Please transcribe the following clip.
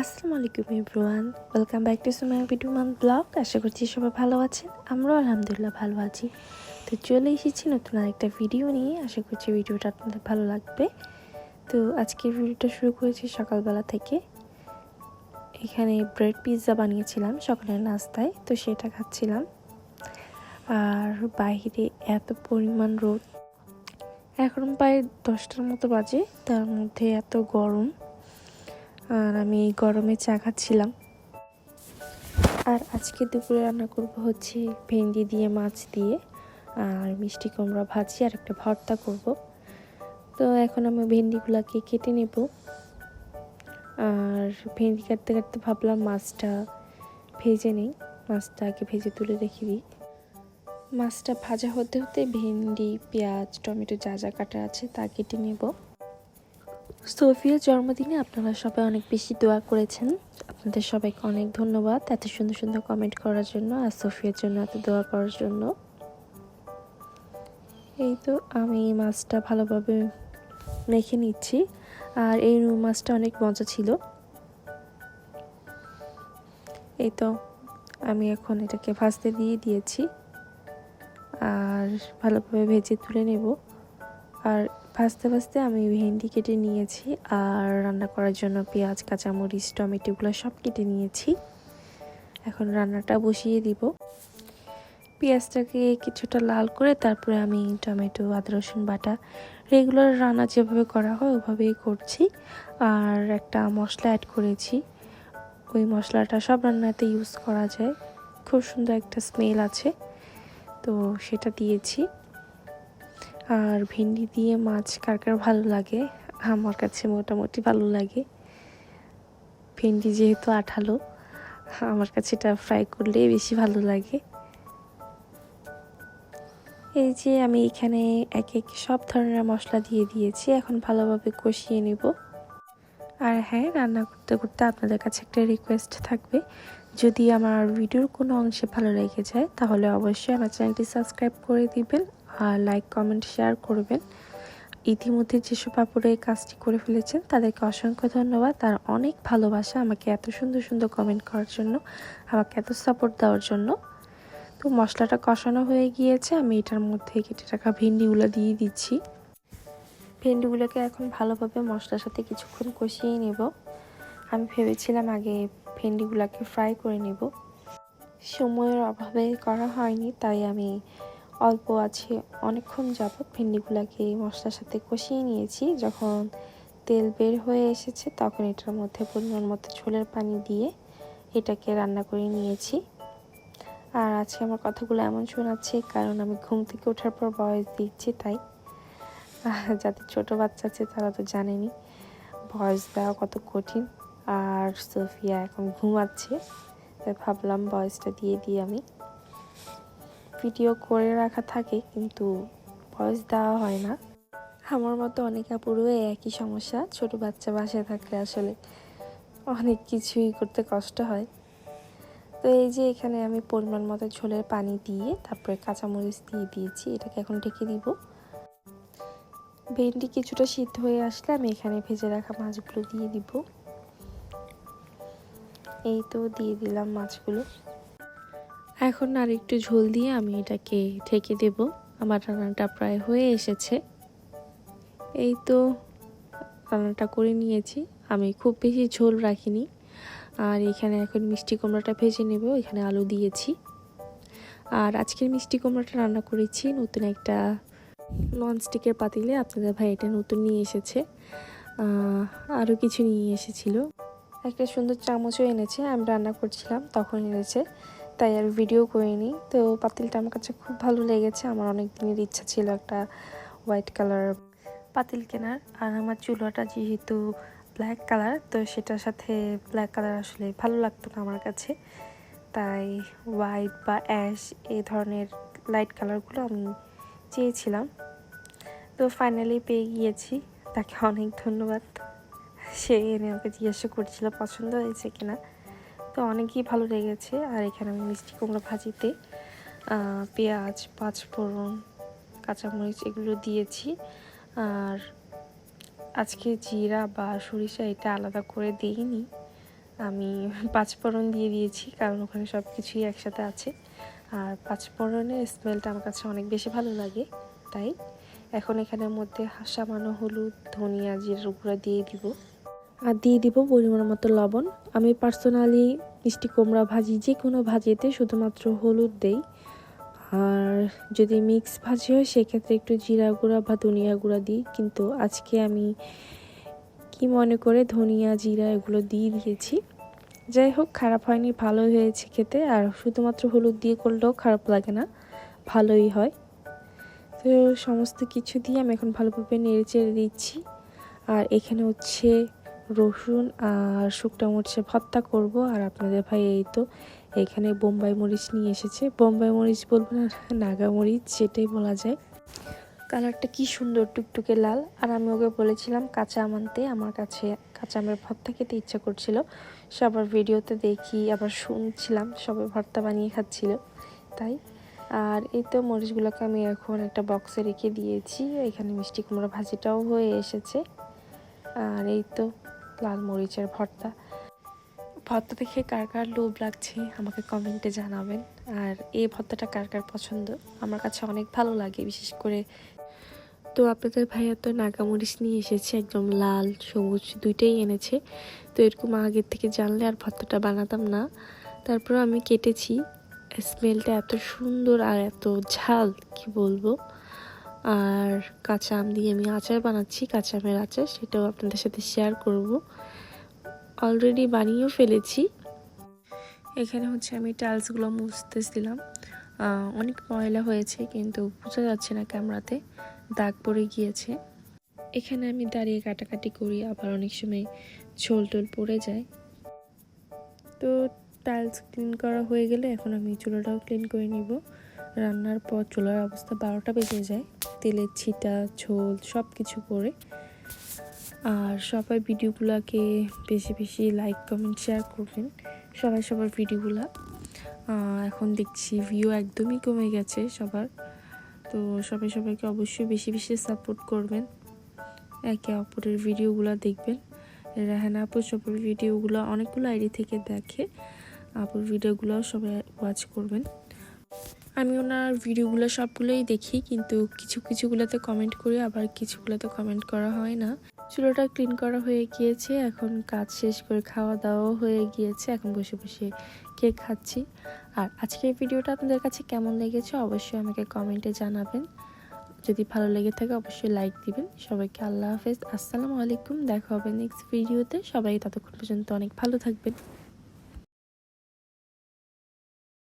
আসসালামু আলাইকুম everyone. Welcome back to সুমাই ভিডিও মান ব্লগ আশা করছি সবাই ভালো আছেন, আমরাও আলহামদুলিল্লাহ ভালো আছি। তো চলে এসেছি নতুন আরেকটা ভিডিও নিয়ে। আশা করছি ভিডিওটা আপনাদের ভালো লাগবে। তো আজকের ভিডিওটা শুরু করেছি সকালবেলা থেকে। এখানে ব্রেড পিৎজা বানিয়েছিলাম সকালের নাস্তায়, তো সেটা খাচ্ছিলাম। আর বাইরে এত পরিমাণ রোদ। এখন প্রায় দশটার মতো বাজে, তার মধ্যে এত গরম। আর আমি গরমে চা খাচ্ছিলাম। আর আজকে দুপুরে রান্না করব হচ্ছে ভেন্ডি দিয়ে, মাছ দিয়ে, আর মিষ্টি কুমড়া ভাজি, আর একটা ভর্তা করব। তো এখন আমি ভেন্ডিগুলোকে কেটে নেব। আর ভেন্ডি কাটতে কাটতে ভাবলাম মাছটা ভেজে নেই। মাছটা আগে ভেজে তুলে রেখে দিই। মাছটা ভাজা হতে হতে ভেন্ডি, পেঁয়াজ, টমেটো যা যা কাটা আছে তা কেটে নেব। সোফিয়ার জন্মদিনে আপনারা সবাই অনেক বেশি দোয়া করেছেন। আপনাদের সবাইকে অনেক ধন্যবাদ এত সুন্দর সুন্দর কমেন্ট করার জন্য আর সোফিয়ার জন্য এত দোয়া করার জন্য। এই তো আমি মাছটা ভালোভাবে মেখে নিচ্ছি। আর এই রুই মাছটা অনেক মজা ছিল। এই তো, আমি এখন এটাকে ভাজতে দিয়ে দিয়েছি। আর ভালোভাবে ভেজে তুলে নেব। আর ভাজতে ভাজতে আমি ভেন্ডি কেটে নিয়েছি। আর রান্না করার জন্য পেঁয়াজ, কাঁচামরিচ টমেটোগুলো সব কেটে নিয়েছি। এখন রান্নাটা বসিয়ে দিব। পেঁয়াজটাকে কিছুটা লাল করে তারপরে আমি টমেটো, আদা, রসুন বাটা রেগুলার রান্না যেভাবে করা হয় ওভাবেই করছি। আর একটা মশলা অ্যাড করেছি। ওই মশলাটা সব রান্নাতে ইউজ করা যায়। খুব সুন্দর একটা স্মেল আছে। তো সেটা দিয়েছি। আর ভেন্ডি দিয়ে মাছ কার কার ভালো লাগে? আমার কাছে মোটামুটি ভালো লাগে। ভেন্ডি যেহেতু আঠালো, আমার কাছে এটা ফ্রাই করলে বেশি ভালো লাগে। এই যে আমি এখানে এক এক সব ধরনের মশলা দিয়ে দিয়েছি, এখন ভালোভাবে কষিয়ে নেব। আর হ্যাঁ রান্না করতে করতে আপনাদের কাছে একটা রিকোয়েস্ট থাকবে। যদি আমার ভিডিওর কোনো অংশে ভালো লেগে যায়, তাহলে অবশ্যই আমার চ্যানেলটি সাবস্ক্রাইব করে দিবেন আর লাইক কমেন্ট শেয়ার করবেন। ইতিমধ্যে যেসব আপুরে এই কাজটি করে ফেলেছেন, তাদেরকে অসংখ্য ধন্যবাদ। আর অনেক ভালোবাসা আমাকে এত সুন্দর সুন্দর কমেন্ট করার জন্য, আমাকে এত সাপোর্ট দেওয়ার জন্য। তো মশলাটা কষানো হয়ে গিয়েছে। আমি এটার মধ্যে কেটে রাখা ভেন্ডিগুলো দিয়ে দিচ্ছি। ভেন্ডিগুলোকে এখন ভালোভাবে মশলার সাথে কিছুক্ষণ কষিয়ে নেব। আমি ভেবেছিলাম আগে ভেন্ডিগুলোকে ফ্রাই করে নেব। সময়ের অভাবে করা হয়নি, তাই আমি অল্প আছে, অনেকক্ষণ যাবৎ ভেন্ডিগুলোকে মশলার সাথে কষিয়ে নিয়েছি। যখন তেল বের হয়ে এসেছে, তখন এটার মধ্যে পরিমাণ মতো ঝোলের পানি দিয়ে এটাকে রান্না করে নিয়েছি। আর আজকে আমার কথাগুলো এমন শোনাচ্ছে, কারণ আমি ঘুম থেকে ওঠার পর বয়স দিচ্ছি তাই। যাদের ছোট বাচ্চা আছে তারা তো জানেনি ভয়েস দেওয়া কত কঠিন। আর সোফিয়া এখন ঘুমাচ্ছে, তাই ভাবলাম ভয়েসটা দিয়ে দিই আমি। ভিডিও করে রাখা থাকে, কিন্তু ভয়েস দেওয়া হয় না। আমার মতো অনেক আপুরও একই সমস্যা, ছোট বাচ্চা বাসায় থাকলে আসলে অনেক কিছুই করতে কষ্ট হয়। তো এই যে এখানে আমি পরিমাণ মতো ঝোলের পানি দিয়ে, তারপরে কাঁচামরিচ দিয়ে দিয়েছি, এটাকে এখন ঢেকে দিব। ভেন্ডি কিছুটা সিদ্ধ হয়ে আসলে আমি এখানে ভেজে রাখা মাছগুলো দিয়ে দিব। এই তো দিয়ে দিলাম মাছগুলো। এখন আর একটু ঝোল দিয়ে আমি এটাকে ঢেকে দেব। আমার রান্নাটা প্রায় হয়ে এসেছে। এই তো রান্নাটা করে নিয়েছি। আমি খুব বেশি ঝোল রাখিনি। আর এখানে এখন মিষ্টি কুমড়াটা ভেজে নেব, এখানে আলু দিয়েছি। আর আজকের মিষ্টি কুমড়াটা রান্না করেছি নতুন একটা ননস্টিকের পাতিলে। আপনাদের ভাই এটা নতুন নিয়ে এসেছে। আরও কিছু নিয়ে এসেছিল। একটা সুন্দর চামচও এনেছে, আমি রান্না করছিলাম, তখন এনেছে। তাই আর ভিডিও করিনি। তো পাতিলটা আমার কাছে খুব ভালো লেগেছে। আমার অনেক দিনের ইচ্ছা ছিল একটা হোয়াইট কালার পাতিল কেনার। আর আমার চুলাটা যেহেতু ব্ল্যাক কালার তো সেটার সাথে ব্ল্যাক কালার আসলে ভালো লাগতো না আমার কাছে। তাই হোয়াইট বা অ্যাশ এই ধরনের লাইট কালারগুলো আমি চেয়েছিলাম। তো ফাইনালি পেয়ে গিয়েছি। তাকে অনেক ধন্যবাদ। সে এনে আমাকে জিজ্ঞাসা করছিল, পছন্দ হয়েছে কিনা? তো অনেকই ভালো লেগেছে। আর এখানে আমি মিষ্টি কুমড়ো ভাজিতে পেঁয়াজ, পাঁচফোড়ন, কাঁচামরিচ এগুলো দিয়েছি। আর আজকে জিরা বা সরিষা এটা আলাদা করে দিইনি। আমি পাঁচফোড়ন দিয়ে দিয়েছি, কারণ ওখানে সব কিছুই একসাথে আছে। আর পাঁচফোড়নের স্মেলটা আমার কাছে অনেক বেশি ভালো লাগে, তাই এখন এখানের মধ্যে সামান্য হলুদ, ধনিয়া, জিরার গুঁড়া দিয়ে দিব। আর দিয়ে দিব পরিমাণ মতো লবণ। আমি পার্সোনালি মিষ্টি কুমড়া ভাজি যে কোনো ভাজিতে শুধুমাত্র হলুদ দেই। আর যদি মিক্স ভাজি হয়, সেক্ষেত্রে একটু জিরা গুঁড়া বা ধনিয়া গুঁড়া দিই। কিন্তু আজকে আমি কি মনে করে ধনিয়া, জিরা এগুলো দিয়ে দিয়েছি। যাই হোক, খারাপ হয়নি ভালোই হয়েছে খেতে। আর শুধুমাত্র হলুদ দিয়ে করলেও খারাপ লাগে না, ভালোই হয়। তো সমস্ত কিছু দিয়ে আমি এখন ভালোভাবে নেড়ে চেড়ে দিচ্ছি। আর এখানে হচ্ছে রসুন আর শুকনো মরিচে ভর্তা করব। আর আপনাদের ভাই এই তো এখানে বোম্বাই মরিচ নিয়ে এসেছে। বোম্বাই মরিচ বলব না, নাগা মরিচ সেটাই বলা যায়। কালারটা কি সুন্দর, টুকটুকে লাল। আর আমি ওকে বলেছিলাম কাঁচা আম আনতে। আমার কাছে কাঁচা আমের ভর্তা খেতে ইচ্ছা করছিল। সবার ভিডিওতে দেখি, আবার শুনছিলাম, সবাই ভর্তা বানিয়ে খাচ্ছিল। তাই, আর এই তো মরিচগুলোকে আমি এখন একটা বক্সে রেখে দিয়েছি। এখানে মিষ্টি কুমড়া ভাজিটাও হয়ে এসেছে। আর এই তো লাল মরিচের ভর্তা। ভর্তা দেখে কার কার লোভ লাগছে আমাকে কমেন্টে জানাবেন। আর এই ভর্তাটা কার কার পছন্দ? আমার কাছে অনেক ভালো লাগে, বিশেষ করে তো আপনাদের ভাইয়া তো নাগামরিচ নিয়ে এসেছে, একদম লাল, সবুজ, দুইটাই এনেছে। তো এরকম আগের থেকে জানলে আর ভর্তাটা বানাতাম না। তারপর আমি কেটেছি। স্মেলটা এত সুন্দর আর এত ঝাল, কি বলব? আর কাঁচা আম দিয়ে আমি আচার বানাচ্ছি, কাঁচা আমের আচার, সেটাও আপনাদের সাথে শেয়ার করব। অলরেডি বানিয়েও ফেলেছি। এখানে হচ্ছে আমি টাইলসগুলো মুছতেছিলাম। অনেক ময়লা হয়েছে, কিন্তু বোঝা যাচ্ছে না ক্যামেরাতে, দাগ পড়ে গিয়েছে। এখানে আমি দাঁড়িয়ে কাটাকাটি করি, আবার অনেক সময় ঝোল টোল পড়ে যায়। তো টাইলস ক্লিন করা হয়ে গেলে এখন আমি চুলাটাও ক্লিন করে নিব। রান্নার পর চুলার অবস্থা বারোটা বেজে যায়। তেলের ছিটা, ঝোল সব কিছু করে। আর সবাই ভিডিওগুলোকে বেশি বেশি লাইক কমেন্ট শেয়ার করবেন। সবাই সবার ভিডিওগুলো। এখন দেখছি ভিউ একদমই কমে গেছে সবার। তো সবাই সবাইকে অবশ্যই বেশি বেশি সাপোর্ট করবেন। একে অপরের ভিডিওগুলো দেখবেন। রেহানা আপু সবার ভিডিওগুলো অনেকগুলো আইডি থেকে দেখে, আপুর ভিডিওগুলো সবাই ওয়াচ করবেন। আমি ওনার ভিডিওগুলো সবগুলোই দেখি, কিন্তু কিছু কিছুগুলোতে কমেন্ট করি, আবার কিছুগুলোতে কমেন্ট করা হয় না। চুলোটা ক্লিন করা হয়ে গিয়েছে, এখন কাজ শেষ করে খাওয়া দাওয়াও হয়ে গিয়েছে, এখন বসে বসে কেক খাচ্ছি। আর আজকের ভিডিওটা আপনাদের কাছে কেমন লেগেছে অবশ্যই আমাকে কমেন্টে জানাবেন। যদি ভালো লেগে থাকে অবশ্যই লাইক দিবেন। সবাইকে আল্লাহ হাফেজ। আসসালামু আলাইকুম, দেখা হবে নেক্সট ভিডিওতে সবাই ততক্ষণ পর্যন্ত অনেক ভালো থাকবেন।